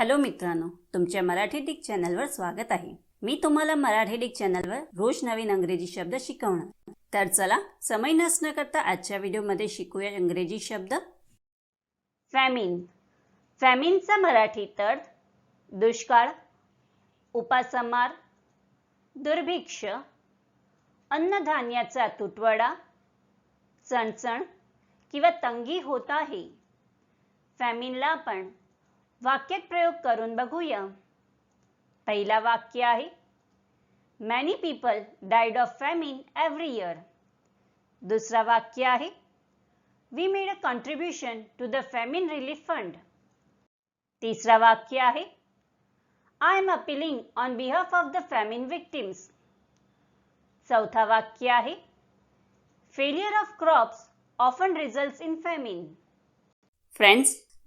Hello मित्रांनो तुमच्या Marathi Dick चॅनलवर स्वागत आहे. मी तुम्हाला मराठी डिक चॅनलवर रोज नवीन अंग्रेजी शब्द शिकवणार. तर चला समय नसणं करता आजच्या व्हिडिओमध्ये शिकूया इंग्रजी शब्द. फॅमिन. फॅमिनचा मराठी अर्थ दुष्काळ उपासमार दुर्भिक्ष अन्नधान्याचा तुटवडा चणचण किंवा तंगी होत आहे. फॅमिनला आपण वाक्यात प्रयोग करून बघूया. पहिला वाक्य आहे many people died of famine every year दुसरा वाक्य आहे we made a contribution to the famine relief fund तिसरा वाक्य आहे I am appealing on behalf of the famine victims चौथा वाक्य आहे failure of crops often result in famine friends